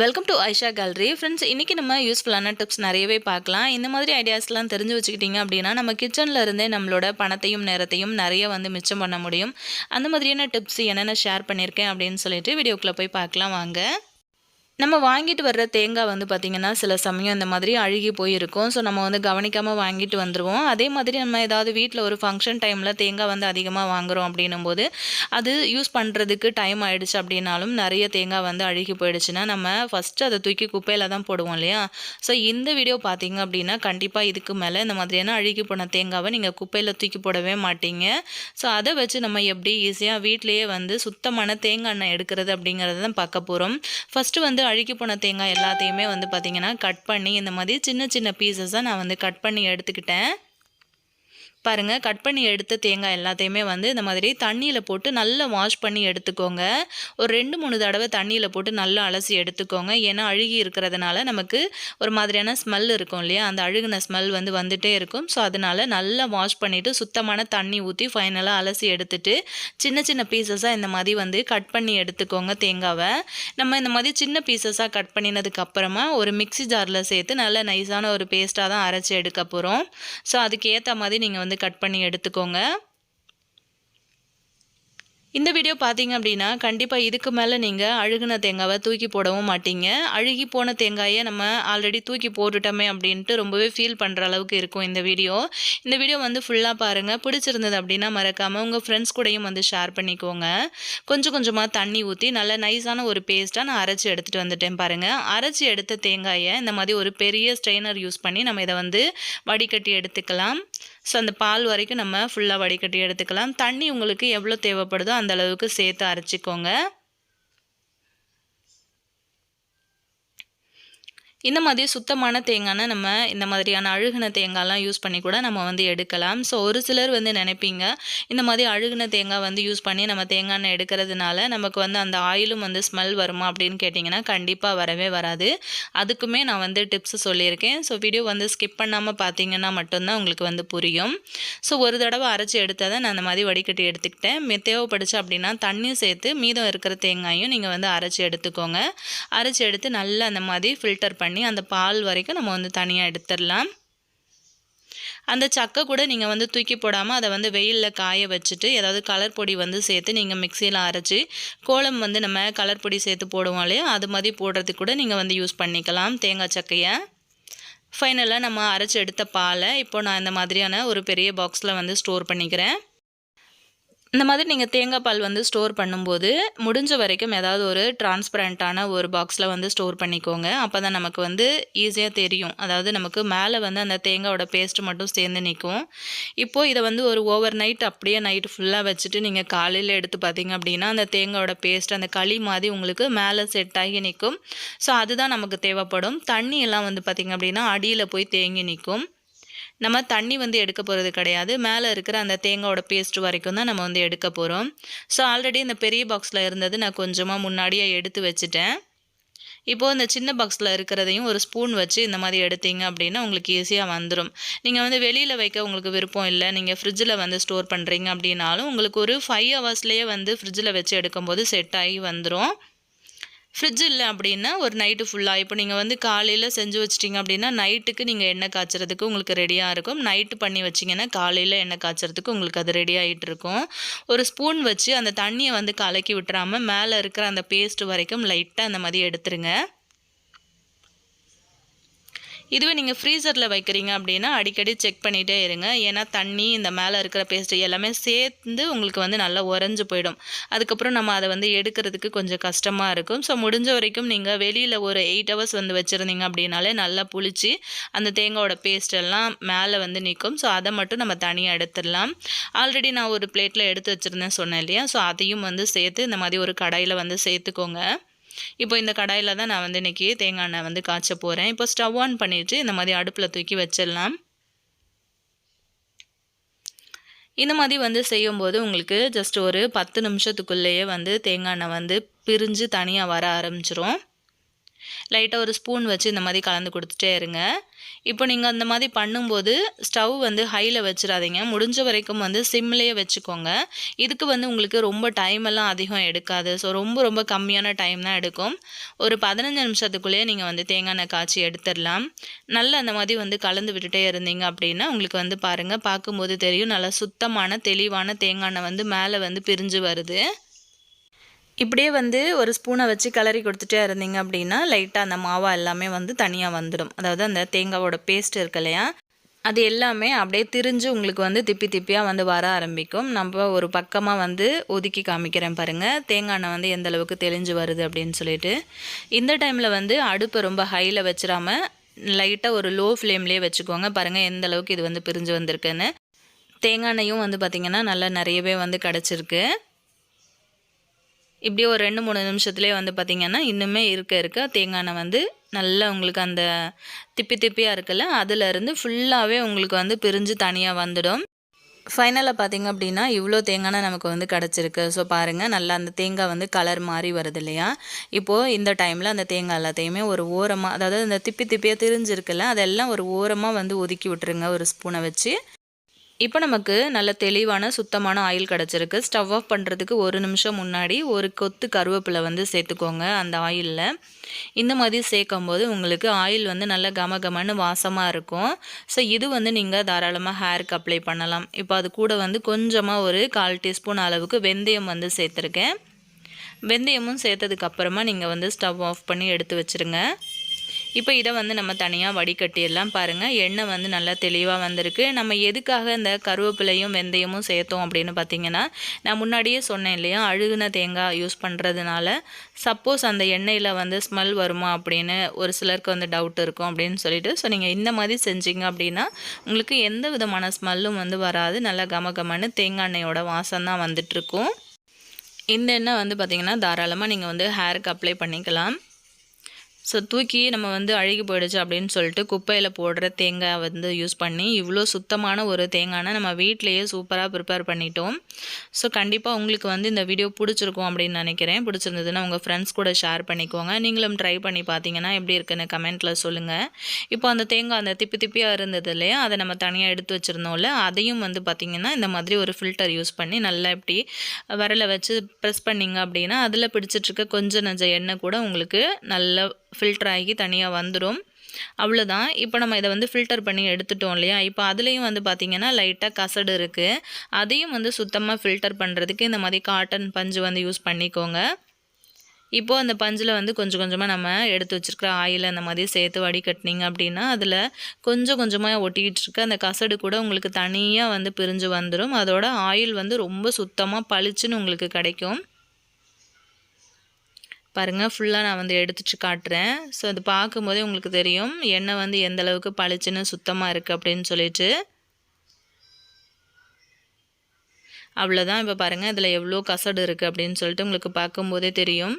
Welcome to Aisha gallery friends இன்றைக்கி நம்ம யூஸ்ஃபுல்லான டிப்ஸ் நிறையவே பார்க்கலாம். இந்த மாதிரி ஐடியாஸ்லாம் தெரிஞ்சு வச்சுக்கிட்டிங்க அப்படின்னா நம்ம கிச்சனில் இருந்தே நம்மளோட பணத்தையும் நேரத்தையும் நிறைய வந்து மிச்சம் பண்ண முடியும். அந்த மாதிரியான டிப்ஸ் என்னென்ன ஷேர் பண்ணியிருக்கேன் அப்படின்னு சொல்லிட்டு வீடியோக்குள்ளே போய் பார்க்கலாம். வாங்க. நம்ம வாங்கிட்டு வர்ற தேங்காய் வந்து பார்த்திங்கன்னா சில சமயம் இந்த மாதிரி அழுகி போயிருக்கும். ஸோ நம்ம வந்து கவனிக்காமல் வாங்கிட்டு வந்துடுவோம் அதே மாதிரி நம்ம ஏதாவது வீட்டில் ஒரு ஃபங்க்ஷன் டைமில் தேங்காய் வந்து அதிகமாக வாங்குகிறோம் அப்படின்னும் போது அது யூஸ் பண்ணுறதுக்கு டைம் ஆகிடுச்சு அப்படின்னாலும் நிறைய தேங்காய் வந்து அழுகி போயிடுச்சுன்னா நம்ம ஃபஸ்ட்டு அதை தூக்கி குப்பையில் தான் போடுவோம் இல்லையா? ஸோ இந்த வீடியோ பார்த்தீங்க அப்படின்னா கண்டிப்பாக இதுக்கு மேலே இந்த மாதிரியான அழுகி போன தேங்காவை நீங்கள் குப்பையில் தூக்கி போடவே மாட்டீங்க. ஸோ அதை வச்சு நம்ம எப்படி ஈஸியாக வீட்டிலேயே வந்து சுத்தமான தேங்காய் எண்ணெய் எடுக்கிறது அப்படிங்கிறத தான் பார்க்க போகிறோம் ஃபஸ்ட்டு வந்து அழுகி போன தேங்காய் எல்லாத்தையுமே வந்து பார்த்திங்கன்னா கட் பண்ணி இந்த மாதிரி சின்ன சின்ன பீசஸாக நான் வந்து கட் பண்ணி எடுத்துக்கிட்டேன். பாருங்கள் கட் பண்ணி எடுத்த தேங்காய் எல்லாத்தையுமே வந்து இந்த மாதிரி தண்ணியில் போட்டு நல்லா வாஷ் பண்ணி எடுத்துக்கோங்க. ஒரு ரெண்டு மூணு தடவை தண்ணியில் போட்டு நல்லா அலசி எடுத்துக்கோங்க. ஏன்னா அழுகி இருக்கிறதுனால நமக்கு ஒரு மாதிரியான ஸ்மெல் இருக்கும் இல்லையா? அந்த அழுகின ஸ்மெல் வந்து வந்துகிட்டே இருக்கும். ஸோ அதனால் நல்லா வாஷ் பண்ணிவிட்டு சுத்தமான தண்ணி ஊற்றி ஃபைனலாக அலசி எடுத்துட்டு சின்ன சின்ன பீசஸாக இந்த மாதிரி வந்து கட் பண்ணி எடுத்துக்கோங்க தேங்காவை. நம்ம இந்த மாதிரி சின்ன பீசஸாக கட் பண்ணினதுக்கு அப்புறமா ஒரு மிக்சி ஜாரில் சேர்த்து நல்ல நைஸான ஒரு பேஸ்ட்டாக தான் அரைச்சி எடுக்க போகிறோம் ஸோ அதுக்கேற்ற மாதிரி நீங்கள் வந்து கட் பண்ணி எடுத்துக்கோங்க. இந்த வீடியோ பார்த்தீங்க அப்படின்னா கண்டிப்பாக இதுக்கு மேலே நீங்கள் அழுகின தேங்காவை தூக்கி போடவும் மாட்டீங்க. அழுகி போன தேங்காயை நம்ம ஆல்ரெடி தூக்கி போட்டுட்டோமே அப்படின்ட்டு ரொம்பவே ஃபீல் பண்ணுற அளவுக்கு இருக்கும் இந்த வீடியோ. இந்த வீடியோ வந்து ஃபுல்லாக பாருங்கள் பிடிச்சிருந்தது அப்படின்னா மறக்காமல் உங்கள் ஃப்ரெண்ட்ஸ் கூடயும் வந்து ஷேர் பண்ணிக்கோங்க. கொஞ்சம் கொஞ்சமாக தண்ணி ஊற்றி நல்ல நைஸான ஒரு பேஸ்ட்டாக நான் அரைச்சி எடுத்துகிட்டு வந்துட்டேன் பாருங்கள் அரைச்சி எடுத்த தேங்காயை இந்த மாதிரி ஒரு பெரிய ஸ்ட்ரெயினர் யூஸ் பண்ணி நம்ம இதை வந்து வடிகட்டி எடுத்துக்கலாம். ஸோ அந்த பால் வரைக்கும் நம்ம ஃபுல்லாக வடிகட்டி எடுத்துக்கலாம். தண்ணி உங்களுக்கு எவ்வளோ தேவைப்படுதோ அந்த அளவுக்கு சேர்த்து அரைச்சிக்கோங்க. இந்த மாதிரி சுத்தமான தேங்காய்னா நம்ம இந்த மாதிரியான அழுகின தேங்காய்லாம் யூஸ் பண்ணி கூட நம்ம வந்து எடுக்கலாம். ஸோ ஒரு சிலர் வந்து நினைப்பீங்க இந்த மாதிரி அழுகின தேங்காய் வந்து யூஸ் பண்ணி நம்ம தேங்காய் எண்ணெய் எடுக்கிறதுனால நமக்கு வந்து அந்த ஆயிலும் வந்து ஸ்மெல் வருமா அப்படின்னு கேட்டிங்கன்னா கண்டிப்பாக வரவே வராது. அதுக்குமே நான் வந்து டிப்ஸ் சொல்லியிருக்கேன். ஸோ வீடியோ வந்து ஸ்கிப் பண்ணாமல் பார்த்தீங்கன்னா மட்டும்தான் உங்களுக்கு வந்து புரியும். ஸோ ஒரு தடவை அரைச்சி எடுத்ததை நான் அந்த மாதிரி வடிகட்டி எடுத்துக்கிட்டேன். தேவைப்படுச்சு அப்படின்னா தண்ணி சேர்த்து மீதம் இருக்கிற தேங்காயும் நீங்கள் வந்து அரைச்சி எடுத்துக்கோங்க. அரைச்சி எடுத்து நல்லா அந்த மாதிரி ஃபில்டர் பண்ணி பண்ணி அந்த பால் வரைக்கும் நம்ம வந்து தனியாக எடுத்துடலாம். அந்த சக்கை கூட நீங்கள் வந்து தூக்கி போடாமல் அதை வந்து வெயிலில் காய வச்சுட்டு ஏதாவது கலர் பொடி வந்து சேர்த்து நீங்கள் மிக்சியில் அரைச்சி கோலம் வந்து நம்ம கலர் பொடி சேர்த்து போடுவோம் இல்லையா? அது மாதிரி போடுறதுக்கு கூட நீங்கள் வந்து யூஸ் பண்ணிக்கலாம் தேங்காய் சக்கையை. ஃபைனலாக நம்ம அரைச்சி எடுத்த பாலை இப்போ நான் இந்த மாதிரியான ஒரு பெரிய பாக்ஸில் வந்து ஸ்டோர் பண்ணிக்கிறேன். இந்த மாதிரி நீங்கள் தேங்காய் பால் வந்து ஸ்டோர் பண்ணும்போது முடிஞ்ச வரைக்கும் ஏதாவது ஒரு டிரான்ஸ்பரண்ட்டான ஒரு பாக்ஸில் வந்து ஸ்டோர் பண்ணிக்கோங்க. அப்போ தான் நமக்கு வந்து ஈஸியாக தெரியும். அதாவது நமக்கு மேலே வந்து அந்த தேங்காயோட பேஸ்ட்டு மட்டும் சேர்ந்து நிற்கும் இப்போது இதை வந்து ஒரு ஓவர் நைட் அப்படியே நைட்டு ஃபுல்லாக வச்சுட்டு நீங்கள் காலையில் எடுத்து பார்த்தீங்க அப்படின்னா அந்த தேங்காயோட பேஸ்ட் அந்த களி மாதிரி உங்களுக்கு மேலே செட் ஆகி நிற்கும் ஸோ அதுதான் நமக்கு தேவைப்படும். தண்ணியெல்லாம் வந்து பார்த்திங்க அப்படின்னா அடியில் போய் தேங்கி நிற்கும் நம்ம தண்ணி வந்து எடுக்க போகிறது கிடையாது. மேலே இருக்கிற அந்த தேங்காயோட பேஸ்ட் வரைக்கும் தான் நம்ம வந்து எடுக்க போகிறோம் ஸோ ஆல்ரெடி இந்த பெரிய பாக்ஸில் இருந்தது நான் கொஞ்சமாக முன்னாடியே எடுத்து வச்சுட்டேன். இப்போது இந்த சின்ன பாக்ஸில் இருக்கிறதையும் ஒரு ஸ்பூன் வச்சு இந்த மாதிரி எடுத்தீங்க அப்படின்னா உங்களுக்கு ஈஸியாக வந்துடும் நீங்கள் வந்து வெளியில் வைக்க உங்களுக்கு விருப்பம் இல்லை. நீங்கள் ஃப்ரிட்ஜில் வந்து ஸ்டோர் பண்ணுறீங்க அப்படின்னாலும் உங்களுக்கு ஒரு ஃபைவ் ஹவர்ஸ்லேயே வந்து ஃப்ரிட்ஜில் வச்சு எடுக்கும்போது செட் ஆகி வந்துடும் ஃப்ரிட்ஜ் இல்லை அப்படின்னா ஒரு நைட்டு ஃபுல்லாக இப்போ நீங்கள் வந்து காலையில் செஞ்சு வச்சிட்டிங்க அப்படின்னா நைட்டுக்கு நீங்கள் எண்ணெய் காய்ச்சறதுக்கு உங்களுக்கு ரெடியாக இருக்கும். நைட்டு பண்ணி வச்சிங்கன்னா காலையில் எண்ணெய் காய்ச்சறதுக்கு உங்களுக்கு அது ரெடி ஆகிட்டு இருக்கும். ஒரு ஸ்பூன் வச்சு அந்த தண்ணியை வந்து கலக்கி விட்டுறாமல் மேலே இருக்கிற அந்த பேஸ்ட் வரைக்கும் லைட்டாக அந்த மாதிரி எடுத்துருங்க. இதுவே நீங்கள் ஃப்ரீசரில் வைக்கிறீங்க அப்படின்னா அடிக்கடி செக் பண்ணிகிட்டே இருங்க. ஏன்னா தண்ணி இந்த மேலே இருக்கிற பேஸ்ட்டு எல்லாமே சேர்ந்து உங்களுக்கு வந்து நல்லா உறைஞ்சி போயிடும். அதுக்கப்புறம் நம்ம அதை வந்து எடுக்கிறதுக்கு கொஞ்சம் கஷ்டமாக இருக்கும். ஸோ முடிஞ்ச வரைக்கும் நீங்கள் வெளியில் ஒரு எயிட் ஹவர்ஸ் வந்து வச்சுருந்தீங்க அப்படின்னாலே நல்லா புளிச்சு அந்த தேங்காயோட பேஸ்ட் எல்லாம் மேலே வந்து நிற்கும் ஸோ அதை மட்டும் நம்ம தனியாக எடுத்துடலாம். ஆல்ரெடி நான் ஒரு பிளேட்டில் எடுத்து வச்சுருந்தேன் சொன்னேன் இல்லையா? ஸோ அதையும் வந்து சேர்த்து இந்த மாதிரி ஒரு கடையில் வந்து சேர்த்துக்கோங்க. இப்போ இந்த கடாயில் தான் நான் வந்து இன்றைக்கி தேங்காய் எண்ணெய் வந்து காய்ச்ச போகிறேன் இப்போ ஸ்டவ் ஆன் பண்ணிவிட்டு இந்த மாதிரி அடுப்பில் தூக்கி வச்சிடலாம். இந்த மாதிரி வந்து செய்யும்போது உங்களுக்கு ஜஸ்ட் ஒரு பத்து நிமிஷத்துக்குள்ளேயே வந்து தேங்காய் எண்ணெய் வந்து பிரிஞ்சு தனியாக வர ஆரம்பிச்சிரும். லைட்டாக ஒரு ஸ்பூன் வச்சு இந்த மாதிரி கலந்து கொடுத்துட்டே இருங்க. இப்போ நீங்கள் அந்த மாதிரி பண்ணும்போது ஸ்டவ் வந்து ஹையில் வச்சிடாதீங்க. முடிஞ்ச வரைக்கும் வந்து சிம்லேயே வச்சுக்கோங்க. இதுக்கு வந்து உங்களுக்கு ரொம்ப டைம் எல்லாம் அதிகம் எடுக்காது. ஸோ ரொம்ப ரொம்ப கம்மியான டைம் தான் எடுக்கும். ஒரு பதினஞ்சு நிமிஷத்துக்குள்ளேயே நீங்கள் வந்து தேங்காய் எண்ணெய் காய்ச்சி எடுத்துடலாம். நல்லா அந்த மாதிரி வந்து கலந்து விட்டுட்டே இருந்தீங்க அப்படின்னா உங்களுக்கு வந்து பாருங்கள் பார்க்கும்போது தெரியும். நல்லா சுத்தமான தெளிவான தேங்காய் எண்ணெய் வந்து மேலே வந்து பிரிஞ்சு வருது. இப்படியே வந்து ஒரு ஸ்பூனை வச்சு கிளறி கொடுத்துட்டே இருந்தீங்க அப்படின்னா லைட்டாக அந்த மாவா எல்லாமே வந்து தனியாக வந்துடும். அதாவது அந்த தேங்காவோட பேஸ்ட் இருக்கு இல்லையா? அது எல்லாமே அப்படியே திரிஞ்சு உங்களுக்கு வந்து திப்பி திப்பியாக வந்து வர ஆரம்பிக்கும். நம்ம ஒரு பக்கமாக வந்து ஒதுக்கி காமிக்கிறேன் பாருங்கள் தேங்காய் எண்ணெய் வந்து எந்த அளவுக்கு தெளிஞ்சு வருது அப்படின்னு சொல்லிட்டு. இந்த டைமில் வந்து அடுப்பை ரொம்ப ஹையில் வச்சிடாம லைட்டாக ஒரு லோ ஃப்ளேம்லேயே வச்சுக்கோங்க. பாருங்கள் எந்த அளவுக்கு இது வந்து பிரிஞ்சு வந்திருக்குன்னு. தேங்காய் எண்ணெயும் வந்து பார்த்திங்கன்னா நல்லா நிறையவே வந்து கிடச்சிருக்கு. இப்படியே ஒரு ரெண்டு மூணு நிமிஷத்துலேயே வந்து பார்த்திங்கன்னா இன்னுமே இருக்க இருக்க தேங்காய் எண்ணெய் வந்து நல்லா உங்களுக்கு அந்த திப்பி திப்பியாக இருக்குல்ல அதுலேருந்து ஃபுல்லாகவே உங்களுக்கு வந்து பிரிஞ்சு தனியாக வந்துடும். ஃபைனலாக பார்த்திங்க அப்படின்னா இவ்வளோ தேங்காய் நமக்கு வந்து கிடச்சிருக்கு. ஸோ பாருங்கள் நல்லா அந்த தேங்காய் வந்து கலர் மாறி வருது இல்லையா? இப்போது இந்த டைமில் அந்த தேங்காய் எல்லாத்தையுமே ஒரு ஓரமாக அதாவது அந்த திப்பி திப்பியாக திரிஞ்சிருக்குல்ல அதெல்லாம் ஒரு ஓரமாக வந்து ஒதுக்கி விட்டுருங்க ஒரு ஸ்பூனை வச்சு. இப்போ நமக்கு நல்ல தெளிவான சுத்தமான ஆயில் கிடச்சிருக்கு. ஸ்டவ் ஆஃப் பண்ணுறதுக்கு ஒரு நிமிஷம் முன்னாடி ஒரு கொத்து கருவேப்பிலை வந்து சேர்த்துக்கோங்க அந்த ஆயிலில். இந்த மாதிரி சேர்க்கும் போது உங்களுக்கு ஆயில் வந்து நல்ல கம கமன்னு வாசமாக இருக்கும். ஸோ இது வந்து நீங்கள் தாராளமாக ஹேருக்கு அப்ளை பண்ணலாம். இப்போ அது கூட வந்து கொஞ்சமாக ஒரு கால் டீஸ்பூன் அளவுக்கு வெந்தயம் வந்து சேர்த்துருக்கேன். வெந்தயமும் சேர்த்ததுக்கப்புறமா நீங்கள் வந்து ஸ்டவ் ஆஃப் பண்ணி எடுத்து வச்சுருங்க. இப்போ இதை வந்து நம்ம தனியாக வடிகட்டிடலாம் பாருங்கள் எண்ணெய் வந்து நல்லா தெளிவாக வந்திருக்கு. நம்ம எதுக்காக இந்த கருவேப்பிலையும் வெந்தயமும் சேர்த்தோம் அப்படின்னு பார்த்தீங்கன்னா நான் முன்னாடியே சொன்னேன் இல்லையா அழுகுன தேங்காய் யூஸ் பண்ணுறதுனால சப்போஸ் அந்த எண்ணெயில் வந்து ஸ்மெல் வருமா அப்படின்னு ஒரு சிலருக்கு வந்து டவுட் இருக்கும் அப்படின்னு சொல்லிட்டு ஸோ நீங்கள் இந்த மாதிரி செஞ்சீங்க அப்படின்னா உங்களுக்கு எந்த விதமான ஸ்மெல்லும் வந்து வராது. நல்லா கம கமன்னு தேங்காய் எண்ணெயோட வாசம் தான் வந்துட்டுருக்கும் இந்த எண்ணெய் வந்து பார்த்திங்கன்னா தாராளமாக நீங்கள் வந்து ஹேருக்கு அப்ளை பண்ணிக்கலாம். ஸோ தூக்கி நம்ம வந்து அழுகி போயிடுச்சு அப்படின்னு சொல்லிட்டு குப்பையில் போடுற தேங்காய் வந்து யூஸ் பண்ணி இவ்வளோ சுத்தமான ஒரு தேங்காய்னா நம்ம வீட்டிலையே சூப்பராக ப்ரிப்பேர் பண்ணிட்டோம். ஸோ கண்டிப்பாக உங்களுக்கு வந்து இந்த வீடியோ பிடிச்சிருக்கும் அப்படின்னு நினைக்கிறேன். பிடிச்சிருந்ததுன்னா உங்கள் ஃப்ரெண்ட்ஸ் கூட ஷேர் பண்ணிக்கோங்க. நீங்களும் ட்ரை பண்ணி பார்த்தீங்கன்னா எப்படி இருக்குன்னு கமெண்ட்டில் சொல்லுங்கள் இப்போ அந்த தேங்காய் அந்த திப்பி திப்பியாக இருந்தது இல்லையா? அதை நம்ம தனியாக எடுத்து வச்சுருந்தோம்ல அதையும் வந்து பார்த்திங்கன்னா இந்த மாதிரி ஒரு ஃபில்டர் யூஸ் பண்ணி நல்லா இப்படி விரலை வச்சு ப்ரெஸ் பண்ணிங்க அப்படின்னா அதில் பிடிச்சிட்ருக்க கொஞ்சம் நஞ்ச எண்ணெய் கூட உங்களுக்கு நல்லா ஃபில்டர் ஆகி தனியாக வந்துடும் அவ்வளோதான் இப்போ நம்ம இதை வந்து ஃபில்டர் பண்ணி எடுத்துட்டோம் இல்லையா? இப்போ அதுலேயும் வந்து பார்த்திங்கன்னா லைட்டாக கசடு இருக்குது அதையும் வந்து சுத்தமாக ஃபில்டர் பண்ணுறதுக்கு இந்த மாதிரி காட்டன் பஞ்சு வந்து யூஸ் பண்ணிக்கோங்க. இப்போது அந்த பஞ்சில் வந்து கொஞ்சம் கொஞ்சமாக நம்ம எடுத்து வச்சுருக்கிற ஆயில் அந்த மாதிரி சேர்த்து வடிகட்டினீங்க அப்படின்னா அதில் கொஞ்சம் கொஞ்சமாக ஒட்டிக்கிட்டு இருக்க அந்த கசடு கூட உங்களுக்கு தனியாக வந்து பிரிஞ்சு வந்துடும் அதோட ஆயில் வந்து ரொம்ப சுத்தமாக பளிச்சுன்னு உங்களுக்கு கிடைக்கும். பாருங்கள் ஃபுல்லாக நான் வந்து எடுத்துட்டு காட்டுறேன். ஸோ அது பார்க்கும்போதே உங்களுக்கு தெரியும் எண்ணெய் வந்து எந்த அளவுக்கு பளிச்சுன்னு சுத்தமாக இருக்குது அப்படின்னு சொல்லிட்டு. அவ்வளோதான் இப்போ பாருங்கள் இதில் எவ்வளோ கசடு இருக்குது அப்படின்னு சொல்லிட்டு உங்களுக்கு பார்க்கும்போதே தெரியும்.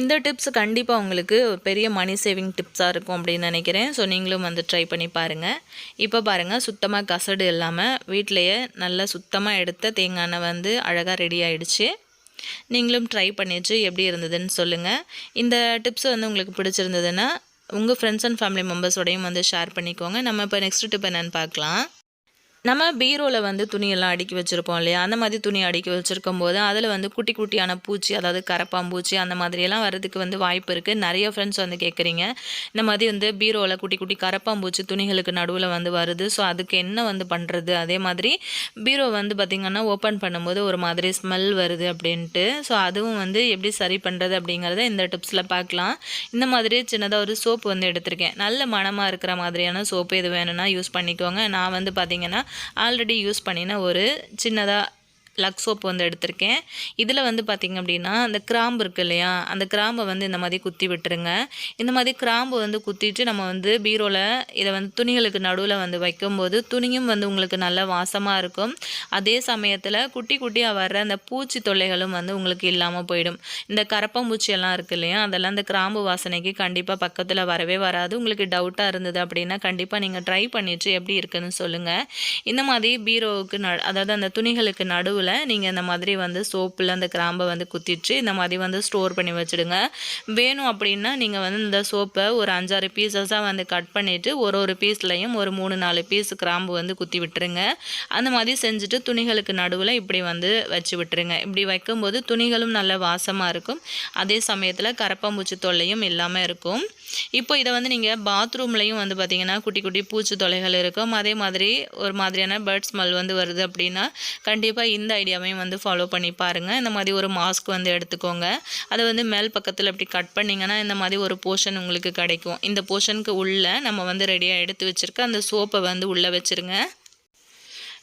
இந்த டிப்ஸ் கண்டிப்பாக உங்களுக்கு பெரிய மணி சேவிங் டிப்ஸாக இருக்கும் அப்படின்னு நினைக்கிறேன். ஸோ நீங்களும் வந்து ட்ரை பண்ணி பாருங்கள் இப்போ பாருங்கள் சுத்தமாக கசடு இல்லாமல் வீட்டிலையே நல்லா சுத்தமாக எடுத்த தேங்காய் எண்ணெய் வந்து அழகாக ரெடி ஆகிடுச்சு நீங்களும் ட்ரை பண்ணிச்சு எப்படி இருந்ததுன்னு சொல்லுங்கள் இந்த டிப்ஸ் வந்து உங்களுக்கு பிடிச்சிருந்ததுன்னா உங்கள் ஃப்ரெண்ட்ஸ் அண்ட் ஃபேமிலி மெம்பர்ஸோடையும் வந்து ஷேர் பண்ணிக்கோங்க. நம்ம இப்போ நெக்ஸ்ட் டிப் என்னென்னு பார்க்கலாம். நம்ம பீரோவில் வந்து துணியெல்லாம் அடுக்கி வச்சுருப்போம் இல்லையா? அந்த மாதிரி துணி அடுக்கி வச்சுருக்கும் போது அதில் வந்து குட்டி குட்டியான பூச்சி அதாவது கரப்பாம்பூச்சி அந்த மாதிரியெல்லாம் வரதுக்கு வந்து வாய்ப்பு இருக்குது நிறைய ஃப்ரெண்ட்ஸ் வந்து கேட்குறீங்க இந்த மாதிரி வந்து பீரோவில் குட்டி குட்டி கரப்பாம்பூச்சி துணிகளுக்கு நடுவில் வந்து வருது. ஸோ அதுக்கு என்ன வந்து பண்ணுறது அதே மாதிரி பீரோ வந்து பார்த்திங்கன்னா ஓப்பன் பண்ணும்போது ஒரு மாதிரி ஸ்மெல் வருது அப்படின்ட்டு. ஸோ அதுவும் வந்து எப்படி சரி பண்ணுறது அப்படிங்கிறத இந்த டிப்ஸில் பார்க்கலாம் இந்த மாதிரி சின்னதாக ஒரு சோப்பு வந்து எடுத்திருக்கேன். நல்ல மனமாக இருக்கிற மாதிரியான சோப்பு எது வேணும்னா யூஸ் பண்ணிக்கோங்க. நான் வந்து பார்த்திங்கன்னா ஆல்ரெடி யூஸ் பண்ணின ஒரு சின்னதாக லக் சோப்பு வந்து எடுத்திருக்கேன். இதில் வந்து பார்த்திங்க அப்படின்னா அந்த கிராம்பு இருக்குது இல்லையா? அந்த கிராம்பை வந்து இந்த மாதிரி குத்தி விட்டுருங்க. இந்த மாதிரி கிராம்பு வந்து குத்திட்டு நம்ம வந்து பீரோவில் இதை வந்து துணிகளுக்கு நடுவில் வந்து வைக்கும்போது துணியும் வந்து உங்களுக்கு நல்ல வாசமாக இருக்கும். அதே சமயத்தில் குட்டி குட்டியாக வர்ற அந்த பூச்சி தொல்லைகளும் வந்து உங்களுக்கு இல்லாமல் போயிடும். இந்த கரப்பம்பூச்சியெல்லாம் இருக்குது இல்லையா? அதெல்லாம் அந்த கிராம்பு வாசனைக்கு கண்டிப்பாக பக்கத்தில் வரவே வராது. உங்களுக்கு டவுட்டாக இருந்தது அப்படின்னா கண்டிப்பாக நீங்கள் ட்ரை பண்ணிவிட்டு எப்படி இருக்குன்னு சொல்லுங்கள் இந்த மாதிரி பீரோவுக்கு ந அதாவது அந்த துணிகளுக்கு நடுவில் நடுவில் நீங்கள் இந்த மாதிரி வந்து சோப்பில் அந்த கிராம்பை வந்து குத்திட்டு இந்த மாதிரி வந்து ஸ்டோர் பண்ணி வச்சுடுங்க. வேணும் அப்படின்னா நீங்கள் வந்து இந்த சோப்பை ஒரு அஞ்சாறு பீசஸாக வந்து கட் பண்ணிவிட்டு ஒரு ஒரு பீஸ்லையும் ஒரு மூணு நாலு பீஸ் கிராம்பு வந்து குத்தி விட்டுருங்க. அந்த மாதிரி செஞ்சுட்டு துணிகளுக்கு நடுவில் இப்படி வந்து வச்சு விட்டுருங்க. இப்படி வைக்கும்போது துணிகளும் நல்ல வாசமாக இருக்கும். அதே சமயத்தில் கரப்பாம்பூச்சி தொல்லையும் இல்லாமல் இருக்கும். இப்போ இதை வந்து நீங்கள் பாத்ரூம்லேயும் வந்து பார்த்திங்கன்னா குட்டி குட்டி பூச்சி தொலைகள் இருக்கும். அதே மாதிரி ஒரு மாதிரியான பேர்ட் ஸ்மெல் வந்து வருது அப்படின்னா கண்டிப்பாக இந்த ஐடியாவையும் வந்து ஃபாலோ பண்ணி பாருங்கள் இந்த மாதிரி ஒரு மாஸ்க் வந்து எடுத்துக்கோங்க. அதை வந்து மேல் பக்கத்தில் அப்படி கட் பண்ணிங்கன்னா இந்த மாதிரி ஒரு போர்ஷன் உங்களுக்கு கிடைக்கும். இந்த போர்ஷனுக்கு உள்ளே நம்ம வந்து ரெடியாக எடுத்து வச்சுருக்க அந்த சோப்பை வந்து உள்ளே வச்சுருங்க.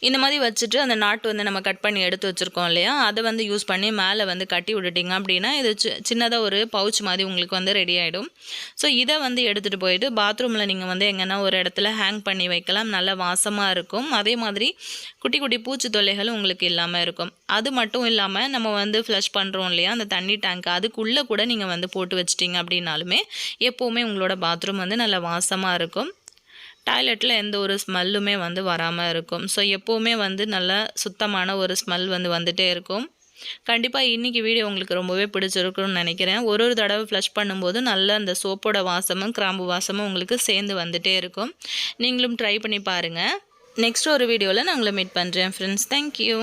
இந்த மாதிரி வச்சுட்டு அந்த நாட்டு வந்து நம்ம கட் பண்ணி எடுத்து வச்சுருக்கோம் இல்லையா? அதை வந்து யூஸ் பண்ணி மேலே வந்து கட்டி விட்டுட்டிங்க அப்படின்னா இது சி சின்னதாக ஒரு பவுச் மாதிரி உங்களுக்கு வந்து ரெடி ஆகிடும் ஸோ இதை வந்து எடுத்துகிட்டு போயிட்டு பாத்ரூமில் நீங்கள் வந்து எங்கன்னா ஒரு இடத்துல ஹேங் பண்ணி வைக்கலாம். நல்ல வாசமாக இருக்கும். அதே மாதிரி குட்டி குட்டி பூச்சி தொல்லைகளும் உங்களுக்கு இல்லாமல் இருக்கும். அது மட்டும் இல்லாமல் நம்ம வந்து ஃப்ளஷ் பண்ணுறோம் இல்லையா? அந்த தண்ணி டேங்க் அதுக்குள்ளே கூட நீங்கள் வந்து போட்டு வச்சிட்டிங்க அப்படின்னாலுமே எப்போவுமே உங்களோட பாத்ரூம் வந்து நல்ல வாசமாக இருக்கும். டாய்லெட்டில் எந்த ஒரு ஸ்மெல்லுமே வந்து வராமல் இருக்கும். ஸோ எப்போவுமே வந்து நல்ல சுத்தமான ஒரு ஸ்மெல் வந்து வந்துகிட்டே இருக்கும். கண்டிப்பாக இன்றைக்கி வீடியோ உங்களுக்கு ரொம்பவே பிடிச்சிருக்குன்னு நினைக்கிறேன். ஒரு ஒரு தடவை ஃப்ளஷ் பண்ணும்போது நல்ல அந்த சோப்போட வாசமும் கிராம்பு வாசமும் உங்களுக்கு சேர்ந்து வந்துகிட்டே இருக்கும். நீங்களும் ட்ரை பண்ணி பாருங்கள் நெக்ஸ்ட் ஒரு வீடியோவில் நான் உங்களை மீட் பண்ணுறேன் ஃப்ரெண்ட்ஸ் தேங்க்யூ